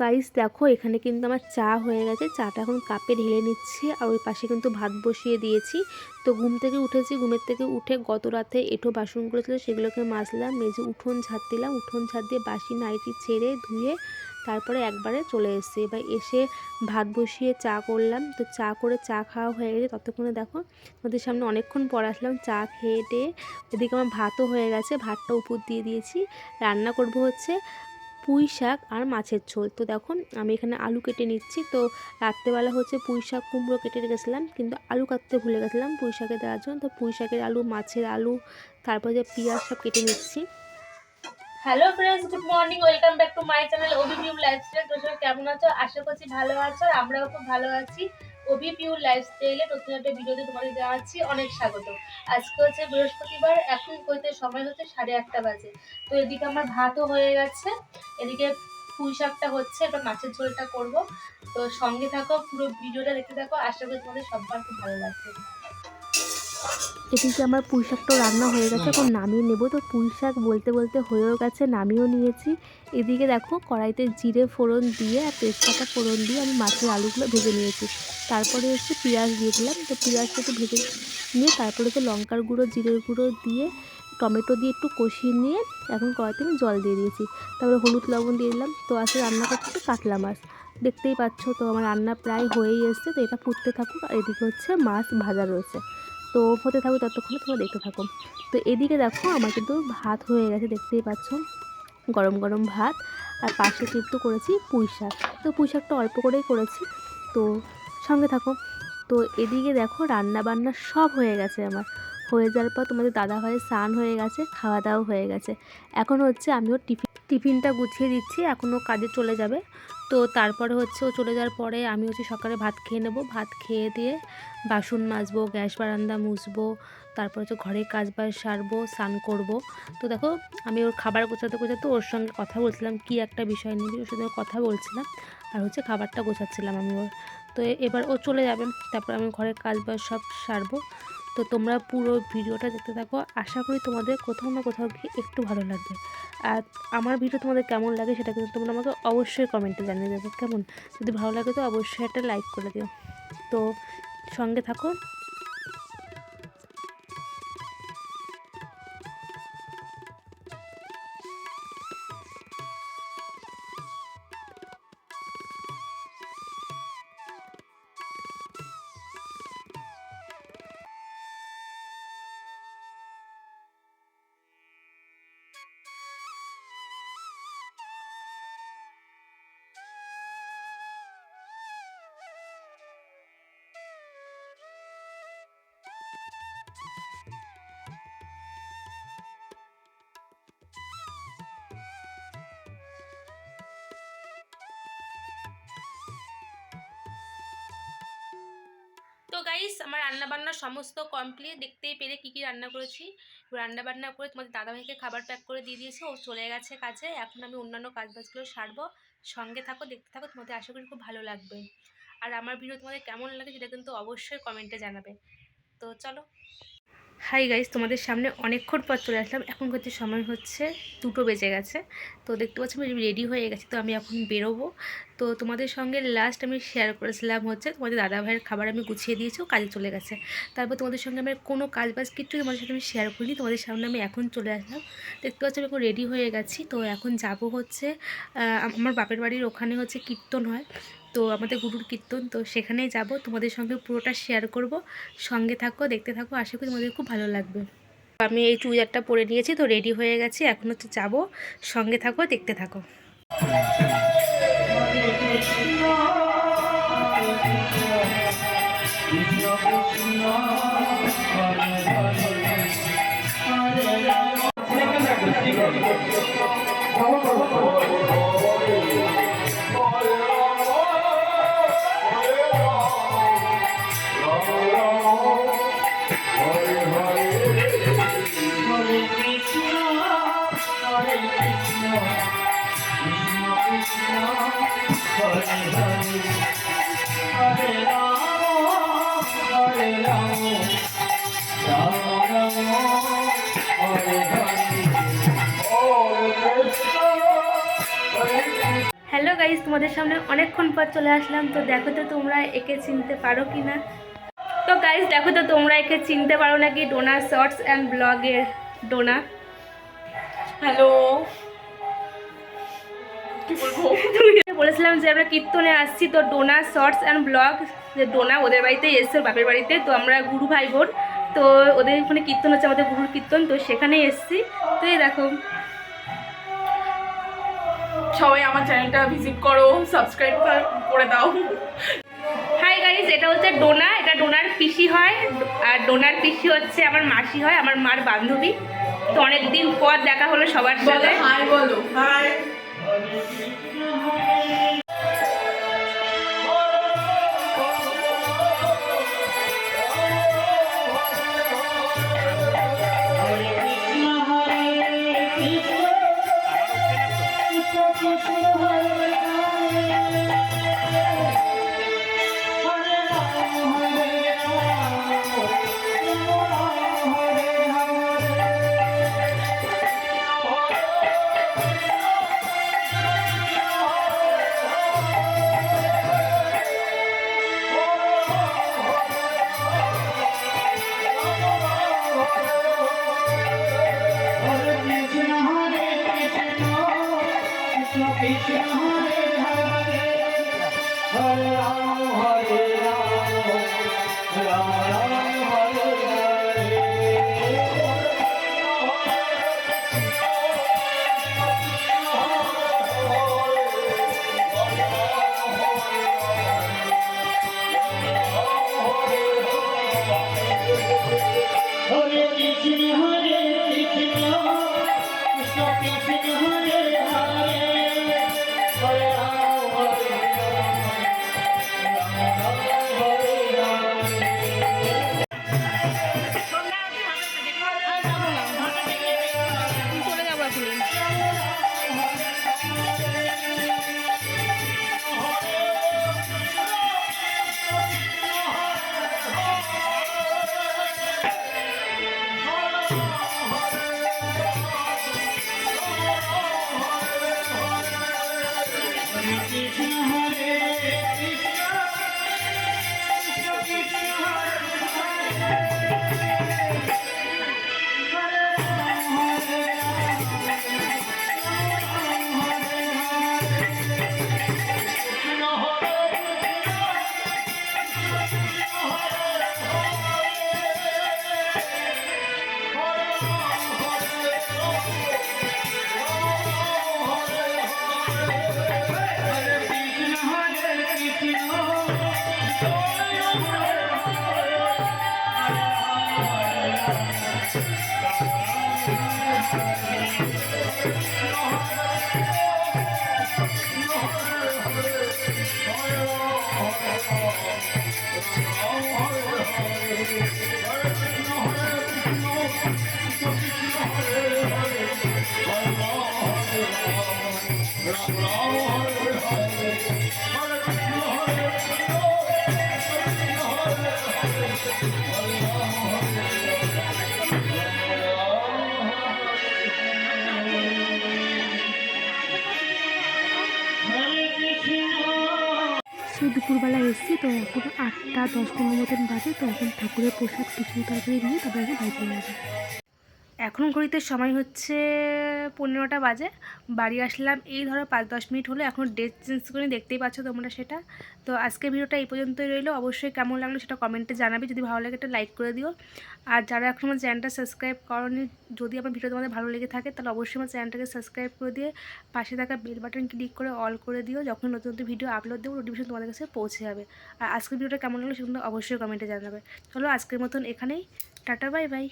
Guys দেখো, এখানে কিন্তু আমার চা হয়ে গেছে। চাটা এখন কাপে ঢেলে নিচ্ছি আর ওই পাশে কিন্তু ভাত বসিয়ে দিয়েছি। তো ঘুম থেকে উঠেছি, ঘুমের থেকে উঠে গত রাতে এঁঠো বাসনগুলো ছিল, সেগুলোকে মাজলাম, মেজে উঠোন ঝাড় দিলাম, উঠোন ঝাড় দিয়ে বাসি নাইটি ছেড়ে ধুয়ে তারপরে একবারে চলে এসেছি। এবার এসে ভাত বসিয়ে চা করলাম। তো চা করে চা খাওয়া হয়ে গেছে। ততক্ষণে দেখো ওদের সামনে অনেকক্ষণ পর আসলাম চা খেয়ে টেয়ে। এদিকে আমার ভাতও হয়ে গেছে, ভাতটা উপর দিয়ে দিয়েছি। রান্না করব হচ্ছে পুঁই শাক আর মাছের ঝোল। তো দেখো আমি এখানে আলু কেটে নিচ্ছি। তো রাত্রেবেলা হচ্ছে পুঁই শাক, কুমড়ো কেটে রেখেছিলাম, কিন্তু আলু কাটতে ভুলে গেছিলাম পুঁই শাকে দেওয়ার জন্য। তো পুঁই শাকের আলু, মাছের আলু, তারপর যে পেঁয়াজ সব কেটে নিচ্ছি। Hello friends good morning welcome back to my channel ওবিপিউ lifestyle তো সবাই কেমন আছো? আশা করছি ভালো আছো আমরাও খুব ভালো আছি। ওবিপিউ লাইফস্টাইলে নতুন একটা ভিডিওতে তোমাদের জানাচ্ছি অনেক স্বাগত। আজকে হচ্ছে বৃহস্পতিবার, এখন কইতে সময় হচ্ছে সাড়ে আটটা বাজে। তো এদিকে আমার ভাতও হয়ে গেছে, এদিকে পুঁই শাকটা হচ্ছে, এবার মাছের ঝোলটা করব। তো সঙ্গে থাকো, পুরো ভিডিওটা দেখতে থাকো, আশা করি তোমাদের সবার খুব ভালো লাগবে। এদিকে আমার পুঁই শাকটাও রান্না হয়ে গেছে এখন নামিয়ে নেব। তো পুঁই শাক বলতে বলতে হয়েও গেছে নামিয়েও নিয়েছি। এদিকে দেখো কড়াইতে জিরে ফোড়ন দিয়ে আর তেজপাতা ফোড়ন দিয়ে আমি মাছের আলুগুলো ভেজে নিয়েছি। তারপরে হচ্ছে পেঁয়াজ দিয়ে দিলাম। তো পেঁয়াজটা একটু ভেজে নিয়ে তারপরে হচ্ছে লঙ্কার গুঁড়ো জিরের গুঁড়ো দিয়ে টমেটো দিয়ে একটু কষিয়ে নিয়ে এখন কড়াইতে আমি জল দিয়ে দিয়েছি। তারপরে হলুদ লবণ দিয়ে দিলাম। তো আজকে রান্না করতে কাতলা মাছ। দেখতেই পাচ্ছ তো আমার রান্না প্রায় হয়েই এসছে। তো এটা ফুটতে থাকুক আর এদিকে হচ্ছে মাছ ভাজা রয়েছে। তো হতে থাকবে ততক্ষণে তোমরা দেখতে থাকো। তো এদিকে দেখো আমার কিন্তু ভাত হয়ে গেছে, দেখতেই পাচ্ছ। গরম গরম ভাত। আর পাশে কিন্তু করেছি পুঁই শাক। তো পুঁই শাকটা অল্প করেই করেছি। তো সঙ্গে থাকো। তো এদিকে দেখো রান্না বান্না সব হয়ে গেছে আমার। হয়ে যাওয়ার পর তোমাদের দাদা ভাইয়ের স্নান হয়ে গেছে, খাওয়া দাওয়া হয়ে গেছে। এখন হচ্ছে আমিও টিফিন টিফিনটা গুছিয়ে দিচ্ছি এখনও কাজে চলে যাবে। তো তারপরে হচ্ছে ও চলে যাওয়ার পরে আমি হচ্ছে সকালে ভাত খেয়ে নেব। ভাত খেয়ে দিয়ে বাসন মাজবো, গ্যাস বারান্দা মুছবো, তারপর হচ্ছে ঘরে কাজ বাজ সারবো, স্নান করব। তো দেখো, আমি ওর খাবার গোছাতে গোছাতে ওর সঙ্গে কথা বলছিলাম, কি একটা বিষয় নিয়ে ওর সঙ্গে কথা বলছিলাম আর হচ্ছে খাবারটা গোছাচ্ছিলাম আমি ওর। তো এবার ও চলে যাবে, তারপর আমি ঘরের কাজ বাজ সব সারবো। তো তোমরা পুরো ভিডিওটা দেখতে থাকো। আশা করি তোমাদের কোথাও না কোথাও গিয়ে একটু ভালো লাগবে। আর আমার ভিডিও তোমাদের কেমন লাগে সেটা কিন্তু তোমরা আমাকে অবশ্যই কমেন্টে জানিয়ে দেবে, কেমন? যদি ভালো লাগে তো অবশ্যই একটা লাইক করে দিও। তো সঙ্গে থাকো। গাইস আমার রান্না বান্না সমস্ত কমপ্লিট দেখতেই পেরে কী কী রান্না করেছি। রান্নাবান্না করে তোমাদের দাদাভাইকে খাবার প্যাক করে দিয়ে দিয়েছি। ও চলে গেছে কাজে। এখন আমি অন্যান্য কাজ বাজগুলো সারবো। সঙ্গে থাকো, দেখতে থাকো। তোমাদের আশা করি খুব ভালো লাগবে। আর আমার ভিডিও তোমাদের কেমন লাগে সেটা কিন্তু অবশ্যই কমেন্টে জানাবে। তো চলো। হাই গাইস তোমাদের সামনে অনেকক্ষণ পর চলে আসলাম। এখন হচ্ছে সময় হচ্ছে দুটো বেজে গেছে। তো দেখতে পাচ্ছি আমি রেডি হয়ে গেছি, তো আমি এখন বেরোবো। তো তোমাদের সঙ্গে লাস্ট আমি শেয়ার করেছিলাম হচ্ছে তোমাদের দাদা ভাইয়ের খাবার আমি গুছিয়ে দিয়েছি কাজে চলে গেছে। তারপর তোমাদের সঙ্গে আমার কোনো কাজ বাজ কিচ্ছু তোমাদের সাথে আমি শেয়ার করিনি, তোমাদের সামনে আমি এখন চলে আসলাম। দেখতে পাচ্ছি আমি এখন রেডি হয়ে গেছি, তো এখন যাব হচ্ছে আমার বাপের বাড়ির ওখানে হচ্ছে কীর্তন হয়। তো আমাদের গুরুর কীর্তন, তো সেখানেই যাব। তোমাদের সঙ্গে পুরোটা শেয়ার করব। সঙ্গে থাকো, দেখতে থাকো। আশা করি তোমাদের খুব ভালো লাগবে। আমি এই চুড়িদারটা পরে নিয়েছি, তো রেডি হয়ে গেছি। এখন হচ্ছে যাব। সঙ্গে থাকো, দেখতে থাকো। Thank you. হ্যালো গাইজ তোমাদের সামনে অনেকক্ষণ পর চলে আসলাম। তো দেখো তো তোমরা একে চিনতে পারো কি না তো গাইজ দেখো তো তোমরা একে চিনতে পারো নাকি? ডোনা শর্টস অ্যান্ড ব্লগের ডোনা। হ্যালো বলেছিলাম যে আমরা কীর্তনে আসছি তো ডোনা শর্টস অ্যান্ড ব্লগ যে ডোনা ওদের বাড়িতে এসছে বাপের বাড়িতে তো আমরা গুরু ভাই বোন তো ওদের ওখানে কীর্তন হচ্ছে আমাদের গুরুর কীর্তন তো সেখানেই এসছি। তো এই দেখো। সবাই আমার চ্যানেলটা ভিজিট করো সাবস্ক্রাইব করে দাও। গাইস এটা হচ্ছে ডোনা এটা ডোনার পিসি হয় আর ডোনার পিসি হচ্ছে আমার মাসি হয় আমার মার বান্ধবী। তো অনেকদিন পর দেখা হলো সবার সাথে। হাই বলো। Hi Yeah. এসেছি তো এখন আটটা, দশ পনেরো মতন বাজে, তো এখন ঠাকুরের প্রসাদ, খিচুড়ি, তরকারি নিয়ে তারপরে বাইরে চলে এখন ঘড়িতে সময় হচ্ছে পনেরোটা বাজে। বাড়ি আসলাম, এই ধরো পাঁচ দশ মিনিট হলো। এখন ডেট চেঞ্জ করে দেখতেই পাচ্ছ তোমরা সেটা। তো আজকে ভিডিওটা এই পর্যন্তই রইল। অবশ্যই কেমন লাগল সেটা কমেন্টে জানাবে। যদি ভালো লাগে একটা লাইক করে দিও। আর যারা এখন আমার চ্যানেলটা সাবস্ক্রাইব করনি, যদি আমার ভিডিও তোমাদের ভালো লেগে থাকে, তাহলে অবশ্যই আমার চ্যানেলটাকে সাবস্ক্রাইব করে দিয়ে পাশে থাকা বেল বাটন ক্লিক করে অল করে দিও। যখন নতুন নতুন ভিডিও আপলোড দেবো নোটিফিকেশন তোমাদের কাছে পৌঁছে যাবে। আর আজকের ভিডিওটা কেমন লাগল সেগুলো অবশ্যই কমেন্টে জানাবে। চলো আজকের মতন এখানেই। Tata bye bye